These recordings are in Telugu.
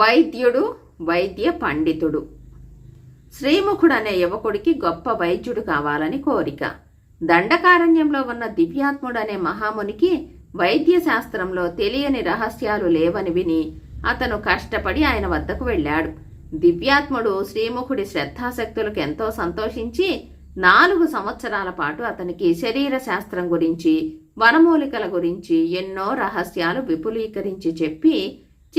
వైద్యుడు వైద్య పండితుడు. శ్రీముఖుడు అనే యువకుడికి గొప్ప వైద్యుడు కావాలని కోరిక. దండకారణ్యంలో ఉన్న దివ్యాత్ముడు అనే మహామునికి వైద్య శాస్త్రంలో తెలియని రహస్యాలు లేవని విని అతను కష్టపడి ఆయన వద్దకు వెళ్ళాడు. దివ్యాత్ముడు శ్రీముఖుడి శ్రద్ధాశక్తులకు ఎంతో సంతోషించి నాలుగు సంవత్సరాల పాటు అతనికి శరీర శాస్త్రం గురించి వనమూలికల గురించి ఎన్నో రహస్యాలు విపులీకరించి చెప్పి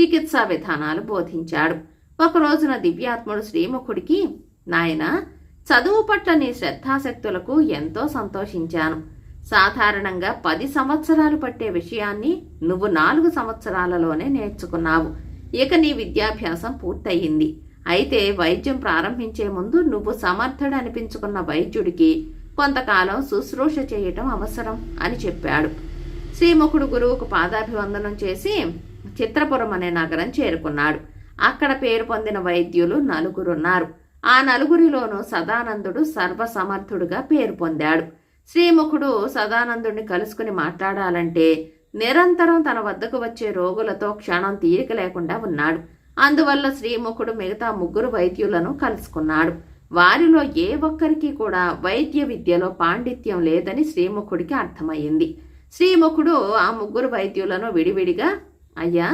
చికిత్సా విధానాలు బోధించాడు. ఒక రోజున దివ్యాత్ముడు శ్రీముఖుడికి నాయన చదువు పట్ల నీ శ్రద్ధాశక్తులకు ఎంతో సంతోషించాను. సాధారణంగా పది సంవత్సరాలు పట్టే విషయాన్ని నువ్వు నాలుగు సంవత్సరాలలోనే నేర్చుకున్నావు. ఇక నీ విద్యాభ్యాసం పూర్తయింది. అయితే వైద్యం ప్రారంభించే ముందు నువ్వు సమర్థుడు అనిపించుకున్న వైద్యుడికి కొంతకాలం శుశ్రూష చేయటం అవసరం అని చెప్పాడు. శ్రీముఖుడు గురువుకు పాదాభివందనం చేసి చిత్రపురం అనే నగరం చేరుకున్నాడు. అక్కడ పేరు పొందిన వైద్యులు నలుగురున్నారు. ఆ నలుగురిలోనూ సదానందుడు సర్వసమర్థుడుగా పేరు పొందాడు. శ్రీముఖుడు సదానందుడిని కలుసుకుని మాట్లాడాలంటే నిరంతరం తన వద్దకు వచ్చే రోగులతో క్షణం తీరిక లేకుండా ఉన్నాడు. అందువల్ల శ్రీముఖుడు మిగతా ముగ్గురు వైద్యులను కలుసుకున్నాడు. వారిలో ఏ ఒక్కరికి కూడా వైద్య విద్యలో పాండిత్యం లేదని శ్రీముఖుడికి అర్థమయ్యింది. శ్రీముఖుడు ఆ ముగ్గురు వైద్యులను విడివిడిగా అయ్యా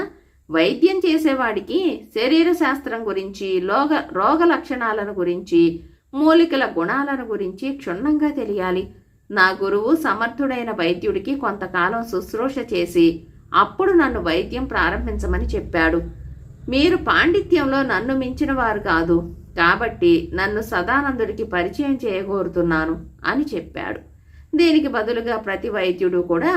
వైద్యం చేసేవాడికి శరీర శాస్త్రం గురించి లోగ రోగ లక్షణాలను గురించి మూలికల గుణాలను గురించి క్షుణ్ణంగా తెలియాలి. నా గురువు సమర్థుడైన వైద్యుడికి కొంతకాలం శుశ్రూష చేసి అప్పుడు నన్ను వైద్యం ప్రారంభించమని చెప్పాడు. మీరు పాండిత్యంలో నన్ను మించిన వారు కాదు కాబట్టి నన్ను సదానందుడికి పరిచయం చేయగోరుతున్నాను అని చెప్పాడు. దీనికి బదులుగా ప్రతి వైద్యుడు కూడా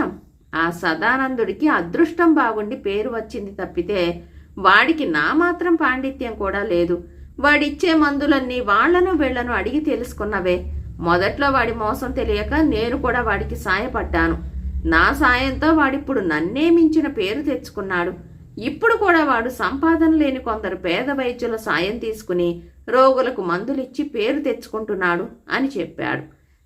ఆ సదానందుడికి అదృష్టం బాగుండి పేరు వచ్చింది తప్పితే వాడికి నా మాత్రం పాండిత్యం కూడా లేదు. వాడిచ్చే మందులన్నీ వాళ్ళను వీళ్ళను అడిగి తెలుసుకున్నవే. మొదట్లో వాడి మోసం తెలియక నేను కూడా వాడికి సాయపడ్డాను. నా సాయంతో వాడిప్పుడు నన్నే మించిన పేరు తెచ్చుకున్నాడు. ఇప్పుడు కూడా వాడు సంపాదన లేని కొందరు పేద వైద్యుల సాయం తీసుకుని రోగులకు మందులిచ్చి పేరు తెచ్చుకుంటున్నాడు అని చెప్పాడు.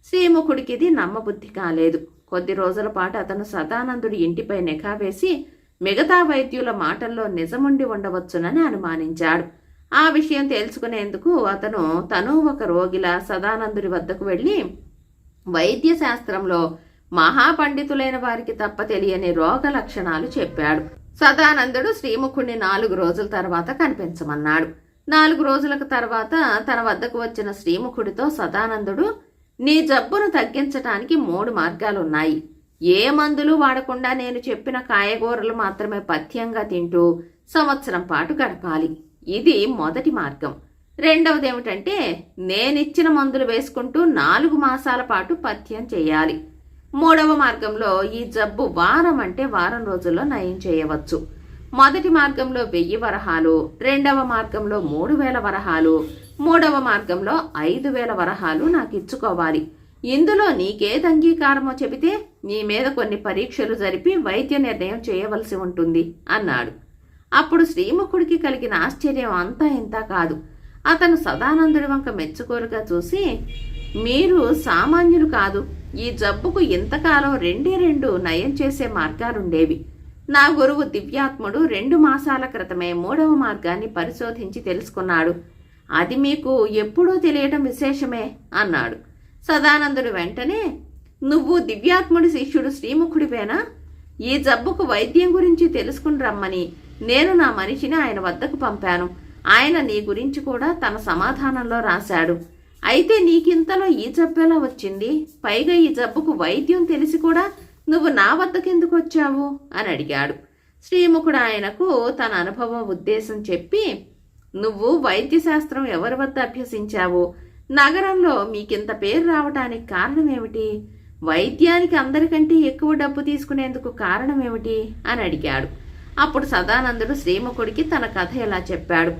శ్రీముఖుడికిది నమ్మబుద్ధి కాలేదు. కొద్ది రోజుల పాటు అతను సదానందుడి ఇంటిపై నిఘా వేసి మిగతా వైద్యుల మాటల్లో నిజముండి ఉండవచ్చునని అనుమానించాడు. ఆ విషయం తెలుసుకునేందుకు అతను తను ఒక రోగిలా సదానందుడి వద్దకు వెళ్ళి వైద్య శాస్త్రంలో మహాపండితులైన వారికి తప్ప తెలియని రోగ లక్షణాలు చెప్పాడు. సదానందుడు శ్రీముఖుణ్ణి నాలుగు రోజుల తర్వాత కనిపించమన్నాడు. నాలుగు రోజులకు తర్వాత తన వద్దకు వచ్చిన శ్రీముఖుడితో సదానందుడు నీ జబ్బును తగ్గించటానికి మూడు మార్గాలున్నాయి. ఏ మందులు వాడకుండా నేను చెప్పిన కాయగూరలు మాత్రమే పథ్యంగా తింటూ సంవత్సరం పాటు గడపాలి. ఇది మొదటి మార్గం. రెండవది ఏమిటంటే నేనిచ్చిన మందులు వేసుకుంటూ నాలుగు మాసాల పాటు పథ్యం చేయాలి. మూడవ మార్గంలో ఈ జబ్బు వారం అంటే వారం రోజుల్లో నయం చేయవచ్చు. మొదటి మార్గంలో వెయ్యి వరహాలు రెండవ మార్గంలో మూడు వేల వరహాలు మూడవ మార్గంలో ఐదు వేల వరహాలు నాకు ఇచ్చుకోవాలి. ఇందులో నీకేది అంగీకారమో చెబితే నీ మీద కొన్ని పరీక్షలు జరిపి వైద్య నిర్ణయం చేయవలసి ఉంటుంది అన్నాడు. అప్పుడు శ్రీముఖుడికి కలిగిన ఆశ్చర్యం అంతా ఇంత కాదు. అతను సదానందుడి వంక మెచ్చుకోరుగా చూసి మీరు సామాన్యులు కాదు ఈ జబ్బుకు ఇంతకాలం రెండే రెండు నయం చేసే మార్గాలుండేవి. నా గురువు దివ్యాత్ముడు రెండు మాసాల క్రితమే మూడవ మార్గాన్ని పరిశోధించి తెలుసుకున్నాడు. అది మీకు ఎప్పుడూ తెలియటం విశేషమే అన్నాడు. సదానందుడు వెంటనే నువ్వు దివ్యాత్ముడి శిష్యుడు శ్రీముఖుడివేనా? ఈ జబ్బుకు వైద్యం గురించి తెలుసుకుని రమ్మని. నేను నా మనిషిని ఆయన వద్దకు పంపాను. ఆయన నీ గురించి కూడా తన సమాధానంలో రాశాడు. అయితే నీకింతలో ఈ జబ్బెలా వచ్చింది? పైగా ఈ జబ్బుకు వైద్యం తెలిసి కూడా నువ్వు నా వద్దకెందుకు వచ్చావు? అని అడిగాడు. శ్రీముఖుడు ఆయనకు తన అనుభవం ఉద్దేశం చెప్పి నువ్వు వైద్యశాస్త్రం ఎవరి వద్ద అభ్యసించావు? నగరంలో మీకింత పేరు రావటానికి కారణమేమిటి? వైద్యానికి అందరికంటే ఎక్కువ డబ్బు తీసుకునేందుకు కారణమేమిటి? అని అడిగాడు. అప్పుడు సదానందుడు శ్రీముఖుడికి తన కథ ఇలా చెప్పాడు.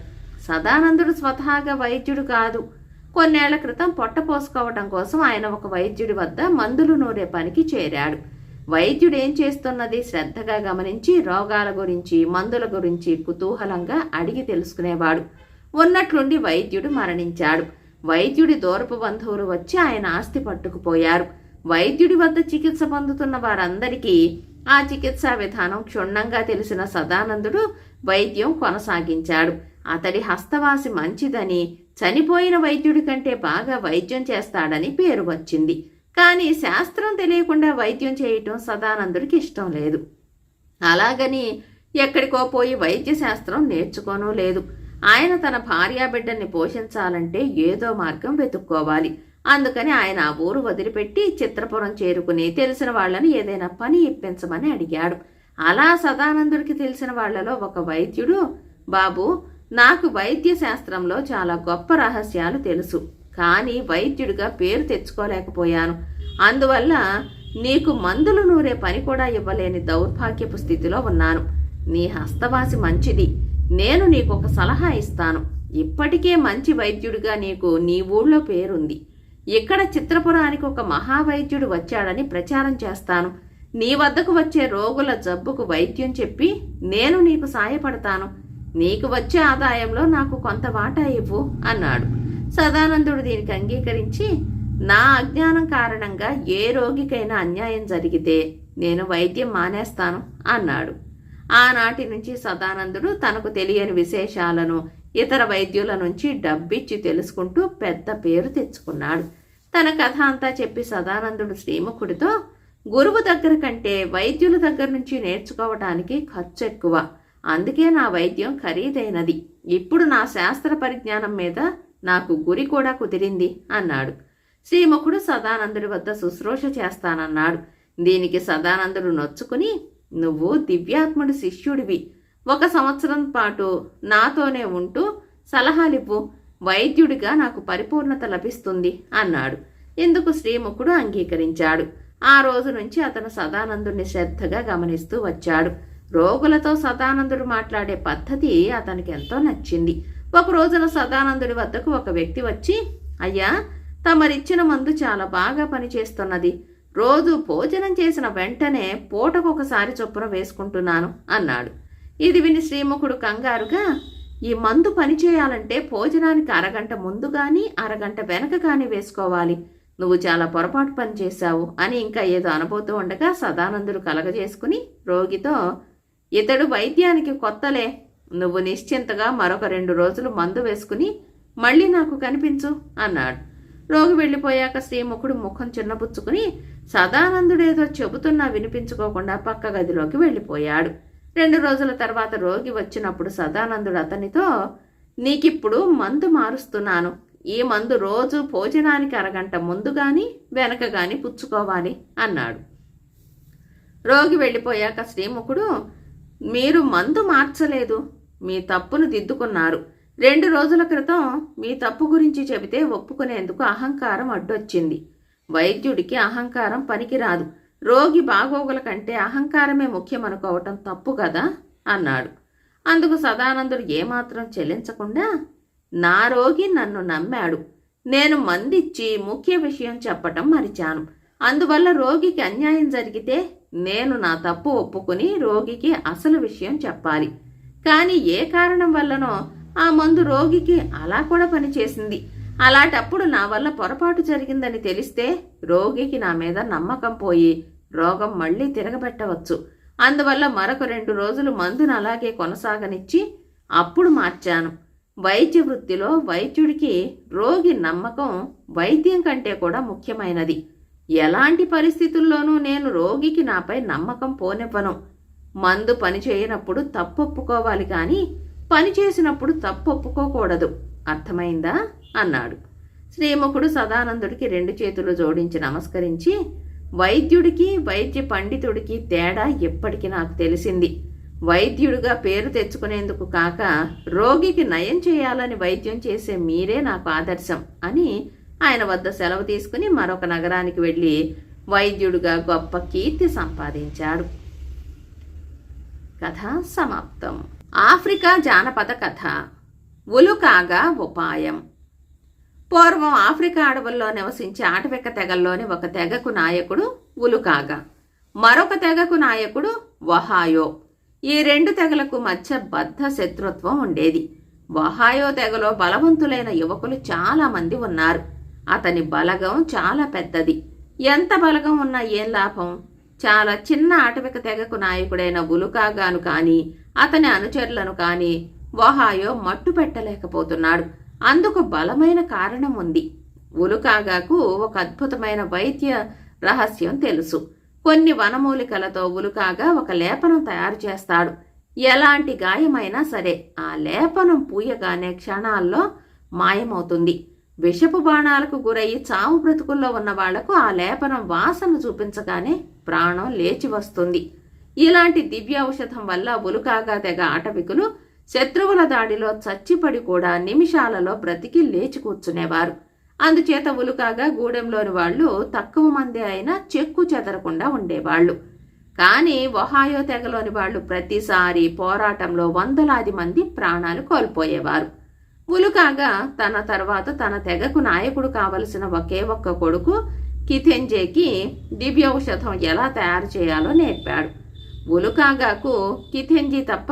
సదానందుడు స్వతహాగా వైద్యుడు కాదు. కొన్నేళ్ళ క్రితం పొట్ట పోసుకోవటం కోసం ఆయన ఒక వైద్యుడి వద్ద మందులు నూరే పనికి చేరాడు. వైద్యుడు ఏం చేస్తున్నది శ్రద్ధగా గమనించి రోగాల గురించి మందుల గురించి కుతూహలంగా అడిగి తెలుసుకునేవాడు. ఉన్నట్లుండి వైద్యుడు మరణించాడు. వైద్యుడి దూరపు బంధువులు వచ్చి ఆయన ఆస్తి పట్టుకుపోయారు. వైద్యుడి వద్ద చికిత్స పొందుతున్న వారందరికీ ఆ చికిత్సా విధానం క్షుణ్ణంగా తెలిసిన సదానందుడు వైద్యం కొనసాగించాడు. అతడి హస్తవాసి మంచిదని చనిపోయిన వైద్యుడి కంటే బాగా వైద్యం చేస్తాడని పేరు వచ్చింది. కానీ శాస్త్రం తెలియకుండా వైద్యం చేయటం సదానందుడికి ఇష్టం లేదు. అలాగని ఎక్కడికో పోయి వైద్య శాస్త్రం నేర్చుకోనూ లేదు. ఆయన తన భార్యాబిడ్డల్ని పోషించాలంటే ఏదో మార్గం వెతుక్కోవాలి. అందుకని ఆయన ఆ ఊరు వదిలిపెట్టి చిత్రపురం చేరుకుని తెలిసిన వాళ్ళని ఏదైనా పని ఇప్పించమని అడిగాడు. అలా సదానందుడికి తెలిసిన వాళ్ళలో ఒక వైద్యుడు బాబు నాకు వైద్య శాస్త్రంలో చాలా గొప్ప రహస్యాలు తెలుసు. కానీ వైద్యుడిగా పేరు తెచ్చుకోలేకపోయాను. అందువల్ల నీకు మందులు నూరే పని కూడా ఇవ్వలేని దౌర్భాగ్యపు స్థితిలో ఉన్నాను. నీ హస్తవాసి మంచిది. నేను నీకు ఒక సలహా ఇస్తాను. ఇప్పటికే మంచి వైద్యుడిగా నీకు నీ ఊళ్ళో పేరుంది. ఇక్కడ చిత్రపురానికి ఒక మహావైద్యుడు వచ్చాడని ప్రచారం చేస్తాను. నీ వద్దకు వచ్చే రోగుల జబ్బుకు వైద్యం చెప్పి నేను నీకు సాయపడతాను. నీకు వచ్చే ఆదాయంలో నాకు కొంత వాటా ఇవ్వు అన్నాడు. సదానందుడు దీనికి అంగీకరించి నా అజ్ఞానం కారణంగా ఏ రోగికైనా అన్యాయం జరిగితే నేను వైద్యం మానేస్తాను అన్నాడు. ఆనాటి నుంచి సదానందుడు తనకు తెలియని విశేషాలను ఇతర వైద్యుల నుంచి డబ్బిచ్చి తెలుసుకుంటూ పెద్ద పేరు తెచ్చుకున్నాడు. తన కథ అంతా చెప్పి సదానందుడు శ్రీముఖుడితో గురువు దగ్గర కంటే వైద్యుల దగ్గర నుంచి నేర్చుకోవటానికి ఖర్చు ఎక్కువ అందుకే నా వైద్యం ఖరీదైనది. ఇప్పుడు నా శాస్త్ర పరిజ్ఞానం మీద నాకు గురి కూడా కుదిరింది అన్నాడు. శ్రీముఖుడు సదానందుడి వద్ద శుశ్రూష చేస్తానన్నాడు. దీనికి సదానందుడు నొచ్చుకుని నువ్వు దివ్యాత్ముడి శిష్యుడివి. ఒక సంవత్సరం పాటు నాతోనే ఉంటూ సలహాలివ్వు. వైద్యుడిగా నాకు పరిపూర్ణత లభిస్తుంది అన్నాడు. ఇందుకు శ్రీముఖుడు అంగీకరించాడు. ఆ రోజు నుంచి అతను సదానందుడిని శ్రద్ధగా గమనిస్తూ వచ్చాడు. రోగులతో సదానందుడు మాట్లాడే పద్ధతి అతనికి ఎంతో నచ్చింది. ఒక రోజున సదానందుడి వద్దకు ఒక వ్యక్తి వచ్చి అయ్యా తమరిచ్చిన మందు చాలా బాగా పనిచేస్తున్నది. రోజు భోజనం చేసిన వెంటనే పూటకొకసారి చొప్పున వేసుకుంటున్నాను అన్నాడు. ఇది విని శ్రీముఖుడు కంగారుగా ఈ మందు పనిచేయాలంటే భోజనానికి అరగంట ముందు కానీ అరగంట వెనక కానీ వేసుకోవాలి. నువ్వు చాలా పొరపాటు పని చేశావు అని ఇంకా ఏదో అనబోతూ ఉండగా సదానందుడు కలగజేసుకుని రోగితో ఇతడు వైద్యానికి కొత్తలే. నువ్వు నిశ్చింతగా మరొక రెండు రోజులు మందు వేసుకుని మళ్ళీ నాకు కనిపించు అన్నాడు. రోగి వెళ్ళిపోయాక శ్రీముఖుడు ముఖం చిన్నపుచ్చుకుని సదానందుడేదో చెబుతున్నా వినిపించుకోకుండా పక్క గదిలోకి వెళ్ళిపోయాడు. రెండు రోజుల తర్వాత రోగి వచ్చినప్పుడు సదానందుడు అతనితో నీకిప్పుడు మందు మారుస్తున్నాను. ఈ మందు రోజు భోజనానికి అరగంట ముందు గాని వెనక గాని పుచ్చుకోవాలి అన్నాడు. రోగి వెళ్ళిపోయాక శ్రీముఖుడు మీరు మందు మార్చలేదు. మీ తప్పును దిద్దుకున్నారు. రెండు రోజుల క్రితం మీ తప్పు గురించి చెబితే ఒప్పుకునేందుకు అహంకారం అడ్డొచ్చింది. వైద్యుడికి అహంకారం పనికిరాదు. రోగి బాగోగుల కంటే అహంకారమే ముఖ్యమనుకోవటం తప్పు కదా? అన్నాడు. అందుకు సదానందుడు ఏమాత్రం చెల్లించకుండా నా రోగి నన్ను నమ్మాడు. నేను మందిచ్చి ముఖ్య విషయం చెప్పటం మరిచాను. అందువల్ల రోగికి అన్యాయం జరిగితే నేను నా తప్పు ఒప్పుకుని రోగికి అసలు విషయం చెప్పాలి. కానీ ఏ కారణం వల్లనో ఆ మందు రోగికి అలా కూడా పనిచేసింది. అలాంటప్పుడు నా వల్ల పొరపాటు జరిగిందని తెలిస్తే రోగికి నా మీద నమ్మకం పోయి రోగం మళ్ళీ తిరగబెట్టవచ్చు. అందువల్ల మరొక రెండు రోజులు మందును అలాగే కొనసాగనిచ్చి అప్పుడు మార్చాను. వైద్య వృత్తిలో వైద్యుడికి రోగి నమ్మకం వైద్యం కంటే కూడా ముఖ్యమైనది. ఎలాంటి పరిస్థితుల్లోనూ నేను రోగికి నాపై నమ్మకం పోనివ్వను. మందు పని చేయనప్పుడు తప్పొప్పుకోవాలి కానీ పని చేసినప్పుడు తప్పొప్పుకోకూడదు. అర్థమైందా? అన్నాడు. శ్రీముఖుడు సదానందుడికి రెండు చేతులు జోడించి నమస్కరించి వైద్యుడికి వైద్య పండితుడికి తేడా ఎప్పటికీ నాకు తెలిసింది. వైద్యుడిగా పేరు తెచ్చుకునేందుకు కాక రోగికి నయం చేయాలని వైద్యం చేసే మీరే నాకు ఆదర్శం అని ఆయన వద్ద సెలవు తీసుకుని మరొక నగరానికి వెళ్ళి వైద్యుడిగా గొప్ప కీర్తి సంపాదించాడు. కథ సమాప్తం. ఆఫ్రికా జానపద కథ. ఉలుకాగా ఉపాయం పూర్వం ఆఫ్రికా అడవుల్లో నివసించే ఆటవిక తెగల్లోని ఒక తెగకు నాయకుడు ఉలుకాగా మరొక తెగకు నాయకుడు వహాయో ఈ రెండు తెగలకు మధ్య బద్ధ శత్రుత్వం ఉండేది. వహాయో తెగలో బలవంతులైన యువకులు చాలామంది ఉన్నారు. అతని బలగం చాలా పెద్దది. ఎంత బలగం ఉన్నా ఏం లాభం? చాలా చిన్న ఆటవిక తెగకు నాయకుడైన ఉలుకాగాను కాని అతని అనుచరులను కాని వహాయో మట్టు పెట్టలేకపోతున్నాడు. అందుకు బలమైన కారణం ఉంది. ఉలుకాగాకు ఒక అద్భుతమైన వైద్య రహస్యం తెలుసు. కొన్ని వనమూలికలతో ఉలుకాగా ఒక లేపనం తయారు చేస్తాడు. ఎలాంటి గాయమైనా సరే ఆ లేపనం పూయగానే క్షణాల్లో మాయమవుతుంది. విషపు బాణాలకు గురయ్యి చావు బ్రతుకుల్లో ఉన్న వాళ్ళకు ఆ లేపనం వాసన చూపించగానే ప్రాణం లేచి వస్తుంది. ఇలాంటి దివ్య ఔషధం వల్ల ఉలుకాగా తెగ ఆటవికులు శత్రువుల దాడిలో చచ్చిపడి కూడా నిమిషాలలో బ్రతికి లేచి కూర్చునేవారు. అందుచేత ఉలుకాగా గూడెంలోని వాళ్ళు తక్కువ మంది అయినా చెక్కు చెదరకుండా ఉండేవాళ్ళు. కానీ ఒహాయో తెగలోని వాళ్ళు ప్రతిసారి పోరాటంలో వందలాది మంది ప్రాణాలు కోల్పోయేవారు. ఉలుకాగా తన తర్వాత తన తెగకు నాయకుడు కావలసిన ఒకే ఒక్క కొడుకు కిథెంజేకి దివ్యౌషధం ఎలా తయారు చేయాలో నేర్పాడు. ఉలుకాగాకు కిథెంజీ తప్ప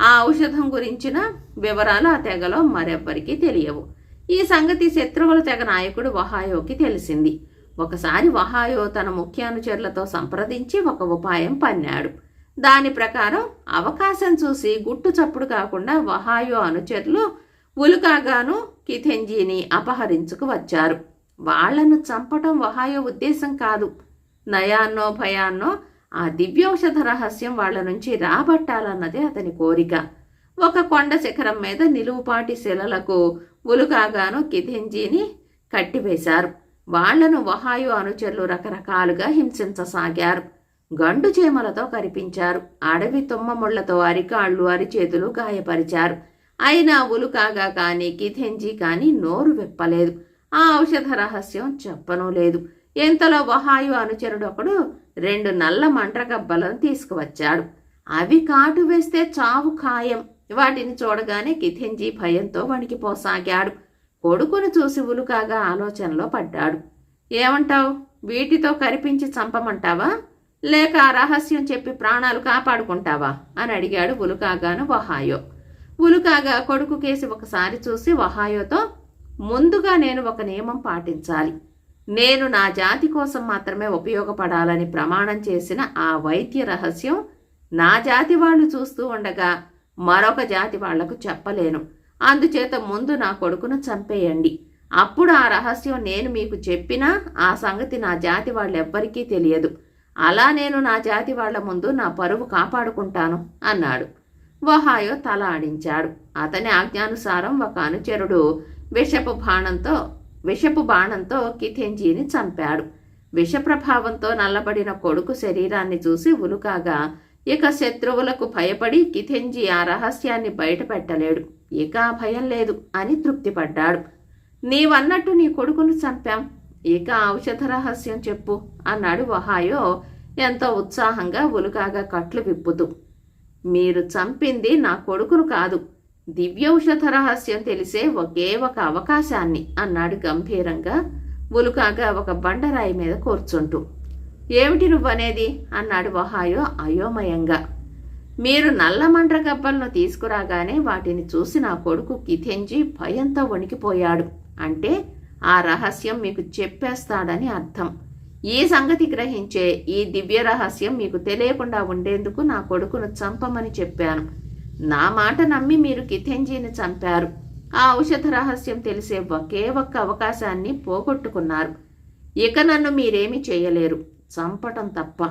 ఆ ఔషధం గురించిన వివరాలు ఆ తెగలో మరెవ్వరికీ తెలియవు. ఈ సంగతి శత్రువుల తెగ నాయకుడు వహాయోకి తెలిసింది. ఒకసారి వహాయో తన ముఖ్యానుచరులతో సంప్రదించి ఒక ఉపాయం పన్నాడు. దాని ప్రకారం అవకాశం చూసి గుట్టు చప్పుడు కాకుండా వహాయో అనుచరులు ఉలుకాగాను కిథెంజీని అపహరించుకు వచ్చారు. వాళ్ళను చంపటం వహాయో ఉద్దేశం కాదు. నయాన్నో భయాన్నో ఆ దివ్యౌషధ రహస్యం వాళ్ళ నుంచి రాబట్టాలన్నదే అతని కోరిక. ఒక కొండ శిఖరం మీద నిలువుపాటి శిలలకు ఉలుకాగాను కిథెంజీని కట్టివేశారు. వాళ్ళను వహాయో అనుచరులు రకరకాలుగా హింసించసాగారు. గండు చేమలతో కరిపించారు. అడవి తుమ్మముళ్ళతో అరికాళ్ళు అరిచేతులు గాయపరిచారు. అయినా ఉలుకాగా కాని కిథెంజీ కాని నోరు విప్పలేదు. ఆ ఔషధ రహస్యం చెప్పనూ లేదు. ఇంతలో వహాయు అనుచరుడు ఒకడు రెండు నల్ల మంట్రగబ్బలను తీసుకువచ్చాడు. అవి కాటు వేస్తే చావు ఖాయం. వాటిని చూడగానే కిథెంజీ భయంతో వణికిపోసాగాడు. కొడుకును చూసి ఉలుకాగా ఆలోచనలో పడ్డాడు. ఏమంటావు? వీటితో కరిపించి చంపమంటావా? లేక ఆ రహస్యం చెప్పి ప్రాణాలు కాపాడుకుంటావా? అని అడిగాడు ఉలుకాగాను వహాయో. ఉలుకాగా కొడుకు కేసి ఒకసారి చూసి వహాయోతో ముందుగా నేను ఒక నియమం పాటించాలి. నేను నా జాతి కోసం మాత్రమే ఉపయోగపడాలని ప్రమాణం చేసిన ఆ వైద్య రహస్యం నా జాతి వాళ్ళు చూస్తూ ఉండగా మరొక జాతి వాళ్ళకు చెప్పలేను. అందుచేత ముందు నా కొడుకును చంపేయండి. అప్పుడు ఆ రహస్యం నేను మీకు చెప్పినా ఆ సంగతి నా జాతి వాళ్ళెవ్వరికీ తెలియదు. అలా నేను నా జాతి వాళ్ళ ముందు నా పరువు కాపాడుకుంటాను అన్నాడు. వహాయో తల ఆడించాడు. అతని ఆజ్ఞానుసారం ఒక అనుచరుడు విషపు బాణంతో విషపు బాణంతో కిథెంజీని చంపాడు. విషప్రభావంతో నల్లబడిన కొడుకు శరీరాన్ని చూసి ఉలుకాగా ఇక శత్రువులకు భయపడి కిథెంజీ ఆ రహస్యాన్ని బయటపెట్టలేడు. ఇక ఆ భయం లేదు అని తృప్తిపడ్డాడు. నీవన్నట్టు నీ కొడుకును చంపాం. ఇక ఔషధ రహస్యం చెప్పు అన్నాడు వహాయో ఎంతో ఉత్సాహంగా ఉలుకాగా కట్లు విప్పుతూ మీరు చంపింది నా కొడుకును కాదు దివ్యౌషధ రహస్యం తెలిసే ఒకే ఒక అవకాశాన్ని అన్నాడు గంభీరంగా ఉలుకాగా ఒక బండరాయి మీద కూర్చుంటూ. ఏమిటి నువ్వనేది? అన్నాడు వహాయో అయోమయంగా. మీరు నల్ల మండ్రగబ్బలను తీసుకురాగానే వాటిని చూసి నా కొడుకు కిథెంజి భయంతో వణికిపోయాడు. అంటే ఆ రహస్యం మీకు చెప్పేస్తాడని అర్థం. ఈ సంగతి గ్రహించే ఈ దివ్య రహస్యం మీకు తెలియకుండా ఉండేందుకు నా కొడుకును చంపమని చెప్పాను. నా మాట నమ్మి మీరు కిథెంజీని చంపారు. ఆ ఔషధ రహస్యం తెలిసే ఒకే ఒక్క అవకాశాన్ని పోగొట్టుకున్నారు. ఇక నన్ను మీరేమీ చేయలేరు. చంపటం తప్ప.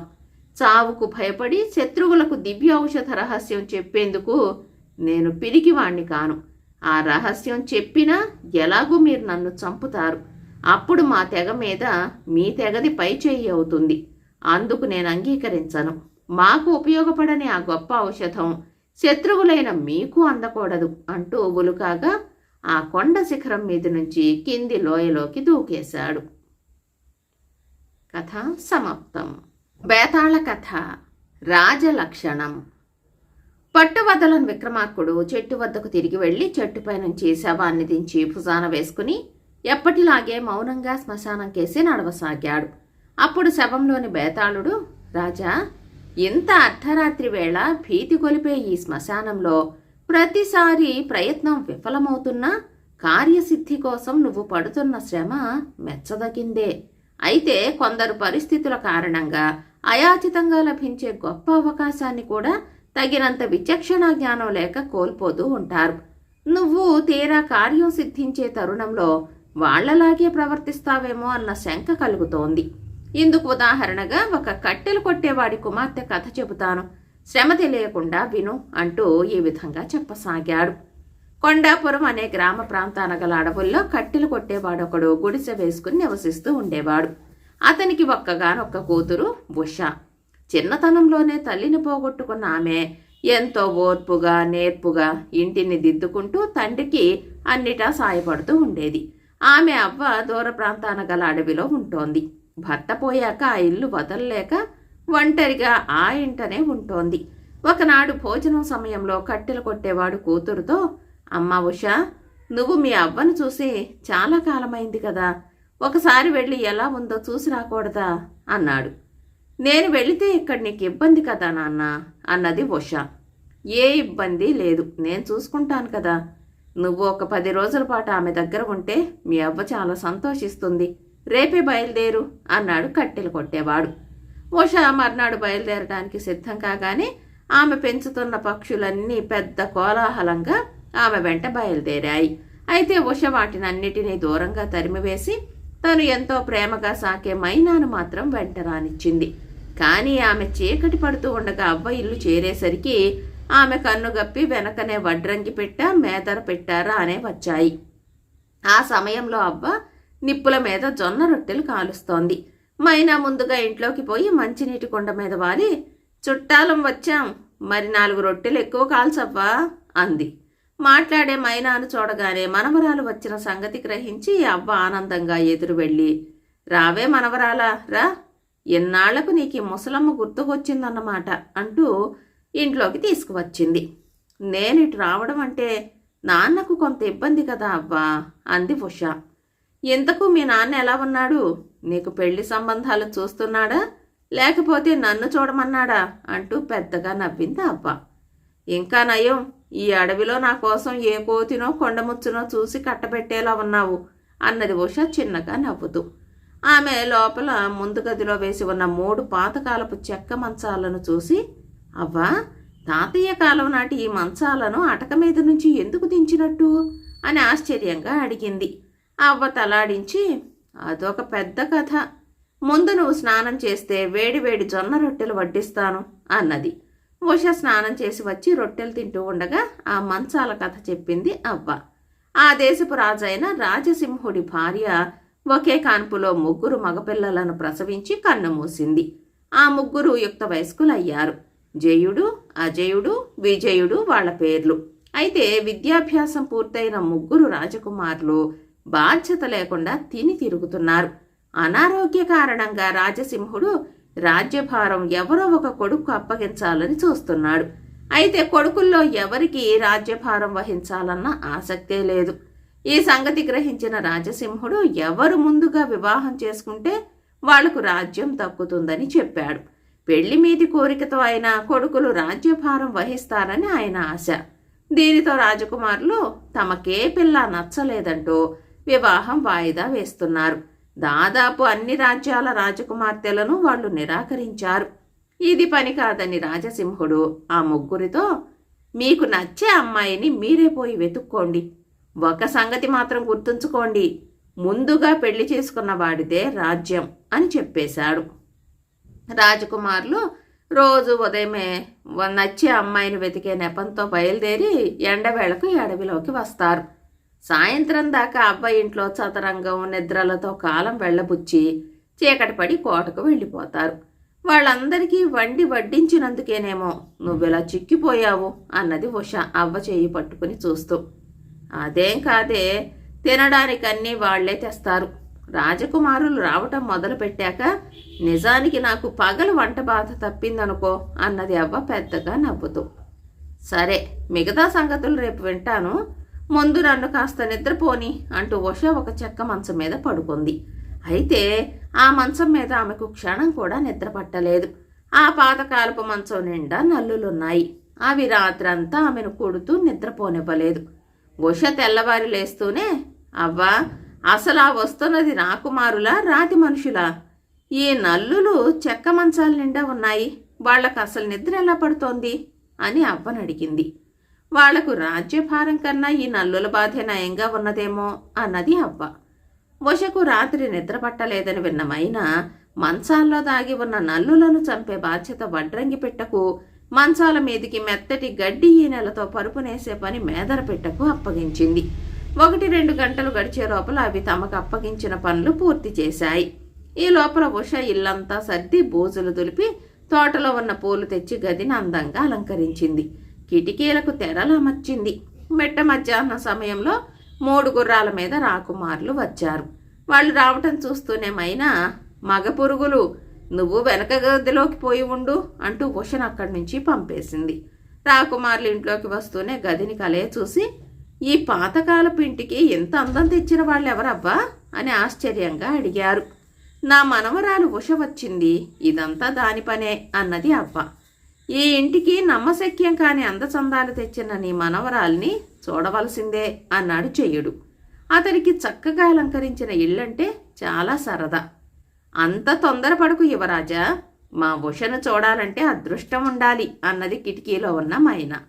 చావుకు భయపడి శత్రువులకు దివ్య ఔషధ రహస్యం చెప్పేందుకు నేను పిరికివాణ్ణి కాను. ఆ రహస్యం చెప్పినా ఎలాగూ మీరు నన్ను చంపుతారు. అప్పుడు మా తెగ మీద మీ తెగది పై చేయి అవుతుంది. అందుకు నేను అంగీకరించను. మాకు ఉపయోగపడని ఆ గొప్ప ఔషధం శత్రువులైన మీకు అందకూడదు అంటూ ఉలుకాగా ఆ కొండ శిఖరం మీద నుంచి కింది లోయలోకి దూకేశాడు. కథ సమాప్తం. బేతాళ కథ. రాజలక్షణం పట్టువదలని విక్రమార్కుడు చెట్టు వద్దకు తిరిగి వెళ్ళి చెట్టుపై నుంచి శవాన్ని దించి భుజాన వేసుకుని ఎప్పటిలాగే మౌనంగా శ్మశానం కేసి నడవసాగాడు. అప్పుడు శవంలోని బేతాళుడు రాజా ఇంత అర్ధరాత్రి వేళ భీతి కొలిపే ఈ శ్మశానంలో ప్రతిసారి ప్రయత్నం విఫలమవుతున్నా కార్యసిద్ధి కోసం నువ్వు పడుతున్న శ్రమ మెచ్చదగిందే. అయితే కొందరు పరిస్థితుల కారణంగా అయాచితంగా లభించే గొప్ప అవకాశాన్ని కూడా తగినంత విచక్షణ జ్ఞానం లేక కోల్పోతూ ఉంటారు. నువ్వు తీరా కార్యం సిద్ధించే తరుణంలో వాళ్ళలాగే ప్రవర్తిస్తావేమో అన్న శంక కలుగుతోంది. ఇందుకు ఉదాహరణగా ఒక కట్టెలు కొట్టేవాడి కుమార్తె కథ చెబుతాను. శ్రమ తెలియకుండా విను అంటూ ఈ విధంగా చెప్పసాగాడు. కొండాపురం అనే గ్రామ ప్రాంతాన గల అడవుల్లో కట్టెలు కొట్టేవాడొకడు గుడిసె వేసుకుని నివసిస్తూ ఉండేవాడు. అతనికి ఒక్కగానొక్క కూతురు ఉష. చిన్నతనంలోనే తల్లిని పోగొట్టుకున్న ఆమె ఎంతో ఓర్పుగా నేర్పుగా ఇంటిని దిద్దుకుంటూ తండ్రికి అన్నిటా సాయపడుతూ ఉండేది. ఆమె అవ్వ దూర ప్రాంతాన గల అడవిలో ఉంటోంది. భర్త పోయాక ఆ ఇల్లు వదలలేక ఒంటరిగా ఆ ఇంటనే ఉంటోంది. ఒకనాడు భోజనం సమయంలో కట్టెలు కొట్టేవాడు కూతురుతో అమ్మ ఉషా నువ్వు మీ అవ్వను చూసి చాలా కాలమైంది కదా ఒకసారి వెళ్ళి ఎలా ఉందో చూసి రాకూడదా? అన్నాడు. నేను వెళితే ఇక్కడ నీకు ఇబ్బంది కదా నాన్న? అన్నది ఉష. ఏ ఇబ్బంది లేదు నేను చూసుకుంటాను కదా నువ్వు ఒక పది రోజుల పాటు ఆమె దగ్గర ఉంటే మీ అవ్వ చాలా సంతోషిస్తుంది. రేపే బయలుదేరు అన్నాడు కట్టెలు కొట్టేవాడు. ఉష మర్నాడు బయలుదేరడానికి సిద్ధం కాగానే ఆమె పెంచుతున్న పక్షులన్నీ పెద్ద కోలాహలంగా ఆమె వెంట బయలుదేరాయి. అయితే ఉష వాటినన్నిటినీ దూరంగా తరిమివేసి తను ఎంతో ప్రేమగా సాకే మైనాను మాత్రం వెంట రానిచ్చింది. కానీ ఆమె చీకటి పడుతూ ఉండగా అవ్వ ఇల్లు చేరేసరికి ఆమె కన్నుగప్పి వెనకనే వడ్రంగి పెట్ట మేదర పెట్టారా అనే వచ్చాయి. ఆ సమయంలో అవ్వ నిప్పుల మీద జొన్న రొట్టెలు కాలుస్తోంది. మైనా ముందుగా ఇంట్లోకి పోయి మంచినీటి కుండ మీద వాలి చుట్టాలం వచ్చాం మరి నాలుగు రొట్టెలు ఎక్కువ కాల్చవ్వా? అంది. మాట్లాడే మైనాను చూడగానే మనవరాలు వచ్చిన సంగతి గ్రహించి అవ్వ ఆనందంగా ఎదురు వెళ్ళి రావే మనవరాలా రా. ఎన్నాళ్ళకు నీకు ముసలమ్మ గుర్తుకొచ్చిందన్నమాట అంటూ ఇంట్లోకి తీసుకువచ్చింది. నేను ఇటు రావడం అంటే నాన్నకు కొంత ఇబ్బంది కదా అవ్వా? అంది ఉష. ఇంతకు మీ నాన్న ఎలా ఉన్నాడు? నీకు పెళ్ళి సంబంధాలు చూస్తున్నాడా? లేకపోతే నన్ను చూడమన్నాడా? అంటూ పెద్దగా నవ్వింది అవ్వ. ఇంకా నయం. ఈ అడవిలో నా కోసం ఏ కోతినో కొండముచ్చునో చూసి కట్టబెట్టేలా ఉన్నావు అన్నది ఉష చిన్నగా నవ్వుతూ. ఆమె లోపల ముందు గదిలో వేసి ఉన్న మూడు పాతకాలపు చెక్క మంచాలను చూసి అవ్వా తాతయ్య కాలం నాటి ఈ మంచాలను అటక మీద నుంచి ఎందుకు దించినట్టు? అని ఆశ్చర్యంగా అడిగింది. అవ్వ తలాడించి అదొక పెద్ద కథ. ముందు నువ్వు స్నానం చేస్తే వేడి వేడి జొన్న రొట్టెలు వడ్డిస్తాను అన్నది. ఉష స్నానం చేసి వచ్చి రొట్టెలు తింటూ ఉండగా ఆ మంచాల కథ చెప్పింది అవ్వ. ఆ దేశపు రాజైన రాజసింహుడి భార్య ఒకే కాన్పులో ముగ్గురు మగపిల్లలను ప్రసవించి కన్ను మూసింది. ఆ ముగ్గురు యుక్త వయస్కులయ్యారు. జయుడు అజయుడు విజయుడు వాళ్ళ పేర్లు. అయితే విద్యాభ్యాసం పూర్తయిన ముగ్గురు రాజకుమారులు బాధ్యత లేకుండా తిని తిరుగుతున్నారు. అనారోగ్య కారణంగా రాజసింహుడు రాజ్యభారం ఎవరో ఒక కొడుకు అప్పగించాలని చూస్తున్నాడు. అయితే కొడుకుల్లో ఎవరికి రాజ్యభారం వహించాలన్న ఆసక్తే లేదు. ఈ సంగతి గ్రహించిన రాజసింహుడు ఎవరు ముందుగా వివాహం చేసుకుంటే వాళ్ళకు రాజ్యం తక్కుతుందని చెప్పాడు. పెళ్ళి మీది కోరికతో అయినా కొడుకులు రాజ్యభారం వహిస్తారని ఆయన ఆశ. దీనితో రాజకుమారులు తమకే పిల్ల నచ్చలేదంటూ వివాహం వాయిదా వేస్తున్నారు. దాదాపు అన్ని రాజ్యాల రాజకుమార్తెలను వాళ్ళు నిరాకరించారు. ఇది పని కాదని రాజసింహుడు ఆ ముగ్గురితో మీకు నచ్చే అమ్మాయిని మీరే పోయి వెతుక్కోండి. ఒక సంగతి మాత్రం గుర్తుంచుకోండి. ముందుగా పెళ్ళి చేసుకున్న వాడిదే రాజ్యం అని చెప్పేశాడు. రాజకుమారులు రోజు ఉదయమే నచ్చే అమ్మాయిని వెతికే నెపంతో బయలుదేరి ఎండవేళకు అడవిలోకి వస్తారు. సాయంత్రం దాకా అబ్బాయి ఇంట్లో చదరంగం నిద్రలతో కాలం వెళ్ళబుచ్చి చీకటి పడి కోటకు వెళ్ళిపోతారు. వాళ్ళందరికీ వండి వడ్డించినందుకేనేమో నువ్వెలా చిక్కిపోయావు అన్నది ఉష అవ్వ చేయి పట్టుకుని చూస్తూ. అదేం కాదే తినడానికన్నీ వాళ్ళే తెస్తారు. రాజకుమారులు రావటం మొదలుపెట్టాక నిజానికి నాకు పగలు వంట బాధ తప్పిందనుకో అన్నది అవ్వ పెద్దగా నవ్వుతూ. సరే మిగతా సంగతులు రేపు వింటాను. ముందు నన్ను కాస్త నిద్రపోని అంటూ ఉష ఒక చెక్క మంచం మీద పడుకుంది. అయితే ఆ మంచం మీద ఆమెకు క్షణం కూడా నిద్ర పట్టలేదు ఆ పాతకాలపు మంచం నిండా నల్లులున్నాయి. అవి రాత్రంతా ఆమెను కొడుతూ నిద్రపోనివ్వలేదు. ఉష తెల్లవారి లేస్తూనే అవ్వా అసలు ఆ వస్తున్నది రాకుమారులా రాతి మనుషులా? ఈ నల్లులు చెక్క మంచాల నిండా ఉన్నాయి. వాళ్ళకు అసలు నిద్ర ఎలా పడుతోంది? అని అవ్వనడిగింది. వాళ్ళకు రాజ్యభారం కన్నా ఈ నల్లుల బాధే నయంగా ఉన్నదేమో అన్నది అవ్వ. వశకు రాత్రి నిద్ర పట్టలేదని విన్నమైనా మంచాల్లో దాగి ఉన్న నల్లులను చంపే బాధ్యత వడ్రంగి పెట్టకు. మంచాల మీదికి మెత్తటి గడ్డి ఈనెలతో పరుపునేసే పని మేదర పెట్టకు అప్పగించింది. ఒకటి రెండు గంటలు గడిచే లోపల అవి తమకు అప్పగించిన పనులు పూర్తి చేశాయి. ఈ లోపల ఉష ఇల్లంతా సర్ది బోజులు దులిపి తోటలో ఉన్న పూలు తెచ్చి గదిని అందంగా అలంకరించింది. కిటికీలకు తెరలు అమర్చింది మెట్ట మధ్యాహ్న సమయంలో మూడు గుర్రాల మీద రాకుమారులు వచ్చారు. వాళ్ళు రావటం చూస్తూనే మైనా మగ పురుగులు నువ్వు వెనక గదిలోకి పోయి ఉండు అంటూ ఉషను అక్కడి నుంచి పంపేసింది. రాకుమారులు ఇంట్లోకి వస్తూనే గదిని కలయ చూసి ఈ పాతకాలపు ఇంటికి ఎంత అందం తెచ్చిన వాళ్ళు ఎవరబ్బా అని ఆశ్చర్యంగా అడిగారు. నా మనవరాలు ఉష వచ్చింది. ఇదంతా దాని పనే అన్నది అవ్వ. ఈ ఇంటికి నమ్మశక్యం కాని అందచందాలు తెచ్చిన నీ మనవరాల్ని చూడవలసిందే అన్నాడు చెయ్యుడు అతనికి చక్కగా అలంకరించిన ఇల్లంటే చాలా సరదా. అంత తొందరపడకు యువరాజా. మా ఉషను చూడాలంటే అదృష్టం ఉండాలి అన్నది కిటికీలో ఉన్న మైనా.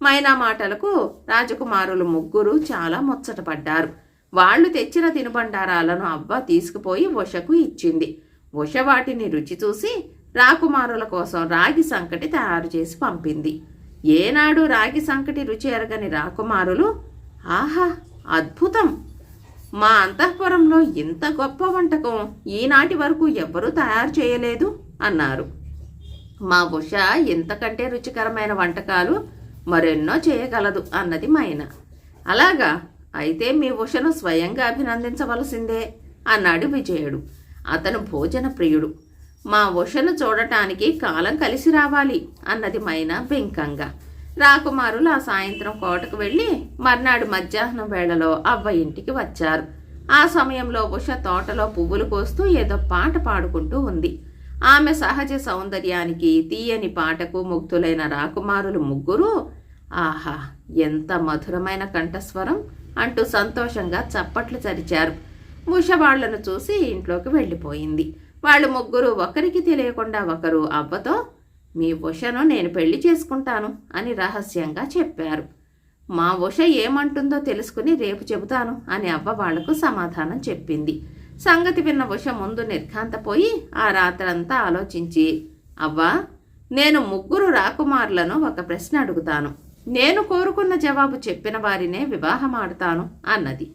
మైనా మాటలకు రాజకుమారులు ముగ్గురు చాలా ముచ్చటపడ్డారు వాళ్ళు తెచ్చిన తినుబండారాలను అవ్వ తీసుకుపోయి ఉషకు ఇచ్చింది. ఉష వాటిని రుచి చూసి రాకుమారుల కోసం రాగి సంకటి తయారు చేసి పంపింది. ఏనాడు రాగి సంకటి రుచి ఎరగని రాకుమారులు ఆహా అద్భుతం! మా అంతఃపురంలో ఇంత గొప్ప వంటకం ఈనాటి వరకు ఎవ్వరూ తయారు చేయలేదు అన్నారు. మా ఉష ఇంతకంటే రుచికరమైన వంటకాలు మరెన్నో చేయగలదు అన్నది మైన అలాగా? అయితే మీ ఉషను స్వయంగా అభినందించవలసిందే అన్నాడు విజయుడు. అతను భోజన ప్రియుడు. మా ఉషను చూడటానికి కాలం కలిసి రావాలి అన్నది మైనా బెంకంగా. రాకుమారులు ఆ సాయంత్రం కోటకు వెళ్ళి మర్నాడు మధ్యాహ్నం వేళలో అవ్వ ఇంటికి వచ్చారు. ఆ సమయంలో ఉష తోటలో పువ్వులు కోస్తూ ఏదో పాట పాడుకుంటూ ఉంది. ఆమె సహజ సౌందర్యానికి తీయని పాటకు ముగ్ధులైన రాకుమారులు ముగ్గురు ఆహా ఎంత మధురమైన కంఠస్వరం అంటూ సంతోషంగా చప్పట్లు చరిచారు. ఉష చూసి ఇంట్లోకి వెళ్ళిపోయింది. వాళ్ళు ముగ్గురు ఒకరికి తెలియకుండా ఒకరు అవ్వతో మీ ఉషను నేను పెళ్ళి చేసుకుంటాను అని రహస్యంగా చెప్పారు. మా ఉష ఏమంటుందో తెలుసుకుని రేపు చెబుతాను అని అవ్వ వాళ్ళకు సమాధానం చెప్పింది. సంగతి విన్న ఉష ముందు నిర్ఘాంతపోయి ఆ రాత్రంతా ఆలోచించి అవ్వా నేను ముగ్గురు రాకుమారులను ఒక ప్రశ్న అడుగుతాను. నేను కోరుకున్న జవాబు చెప్పిన వారినే వివాహమాడతాను అన్నది.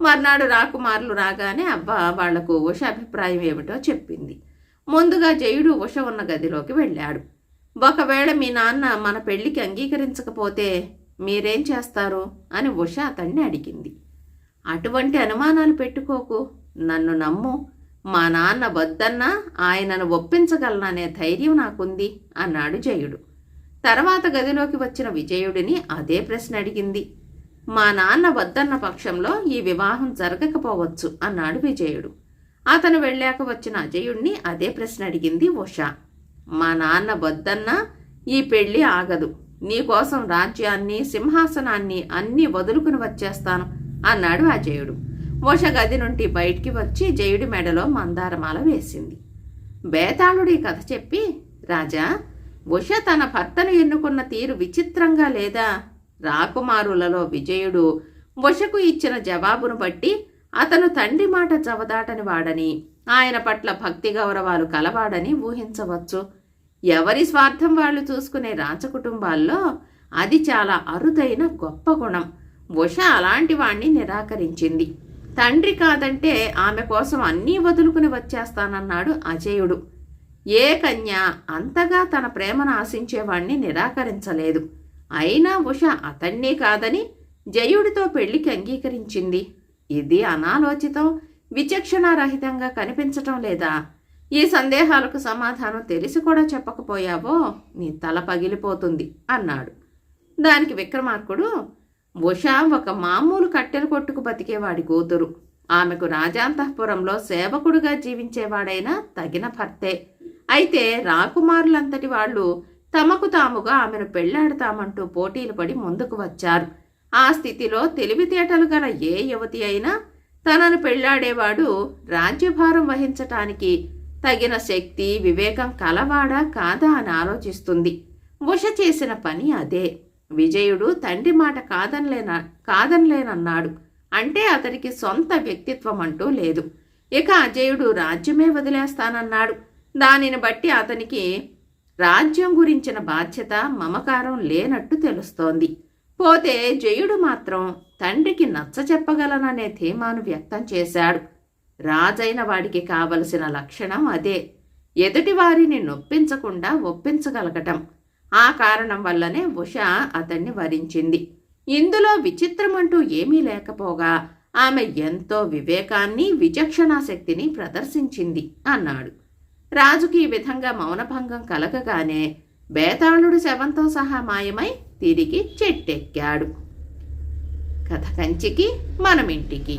మర్నాడు రాకుమారులు రాగానే అవ్వ వాళ్ళకు ఉష అభిప్రాయం ఏమిటో చెప్పింది. ముందుగా జయుడు ఉష ఉన్న గదిలోకి వెళ్ళాడు. ఒకవేళ మీ నాన్న మన పెళ్ళికి అంగీకరించకపోతే మీరేం చేస్తారు? అని ఉష అతన్ని అడిగింది. అటువంటి అనుమానాలు పెట్టుకోకు. నన్ను నమ్ము. మా నాన్న వద్దన్నా ఆయనను ఒప్పించగలననే ధైర్యం నాకుంది అన్నాడు జయుడు. తర్వాత గదిలోకి వచ్చిన విజయుడిని అదే ప్రశ్న అడిగింది. మా నాన్న వద్దన్న పక్షంలో ఈ వివాహం జరగకపోవచ్చు అన్నాడు విజయుడు. అతను వెళ్ళాక వచ్చిన అజయుణ్ణి అదే ప్రశ్న అడిగింది ఉష. మా నాన్న వద్దన్నా ఈ పెళ్ళి ఆగదు. నీకోసం రాజ్యాన్ని సింహాసనాన్ని అన్నీ వదులుకుని వచ్చేస్తాను అన్నాడు అజయుడు. ఉష గది నుండి బయటికి వచ్చి జయుడి మెడలో మందారమాల వేసింది. బేతాళుడి కథ చెప్పి రాజా ఉష తన భర్తను ఎన్నుకున్న తీరు విచిత్రంగా లేదా? రాకుమారులలో విజయుడు ఉషకు ఇచ్చిన జవాబును బట్టి అతను తండ్రి మాట చవదాటని వాడని ఆయన పట్ల భక్తి గౌరవాలు కలవాడని ఊహించవచ్చు. ఎవరి స్వార్థం వాళ్ళు చూసుకునే రాజకుటుంబాల్లో అది చాలా అరుదైన గొప్ప గుణం. ఉష అలాంటి వాణ్ణి నిరాకరించింది. తండ్రి కాదంటే ఆమె కోసం అన్నీ వదులుకుని వచ్చేస్తానన్నాడు అజయుడు. ఏ కన్య అంతగా తన ప్రేమను ఆశించేవాణ్ణి నిరాకరించలేదు. అయినా ఉష అతన్ని కాదని జయుడితో పెళ్ళికి అంగీకరించింది. ఇది అనాలోచితం విచక్షణారహితంగా కనిపించటం లేదా? ఈ సందేహాలకు సమాధానం తెలిసి కూడా చెప్పకపోయావో నీ తల పగిలిపోతుంది అన్నాడు. దానికి విక్రమార్కుడు ఉష ఒక మామూలు కట్టెలు కొట్టుకు బతికేవాడి కూతురు. ఆమెకు రాజాంతఃపురంలో సేవకుడుగా జీవించేవాడైనా తగిన భర్తే. అయితే రాకుమారులంతటి వాళ్ళు తమకు తాముగా ఆమెను పెళ్ళాడతామంటూ పోటీలు పడి ముందుకు వచ్చారు. ఆ స్థితిలో తెలివితేటలు గల ఏ యువతి అయినా తనను పెళ్ళాడేవాడు రాజ్యభారం వహించటానికి తగిన శక్తి వివేకం కలవాడా కాదా అని ఆలోచిస్తుంది. ఉష చేసిన పని అదే. విజయుడు తండ్రి మాట కాదనలేన కాదనలేనన్నాడు. అంటే అతనికి సొంత వ్యక్తిత్వం అంటూ లేదు. ఇక అజయుడు రాజ్యమే వదిలేస్తానన్నాడు. దానిని బట్టి అతనికి రాజ్యం గురించిన బాధ్యత మమకారం లేనట్టు తెలుస్తోంది. పోతే జయుడు మాత్రం తండ్రికి నచ్చ చెప్పగలననే ధీమాను వ్యక్తం చేశాడు. రాజైన వాడికి కావలసిన లక్షణం అదే. ఎదుటివారిని నొప్పించకుండా ఒప్పించగలగటం. ఆ కారణం వల్లనే ఉష అతన్ని వరించింది. ఇందులో విచిత్రమంటూ ఏమీ లేకపోగా ఆమె ఎంతో వివేకాన్ని విచక్షణాశక్తిని ప్రదర్శించింది అన్నాడు. రాజుకి ఈ విధంగా మౌనభంగం కలగగానే బేతాళుడు శవంతో సహా మాయమై తిరిగి చెట్టెక్కాడు. కథ కంచికి మనమింటికి.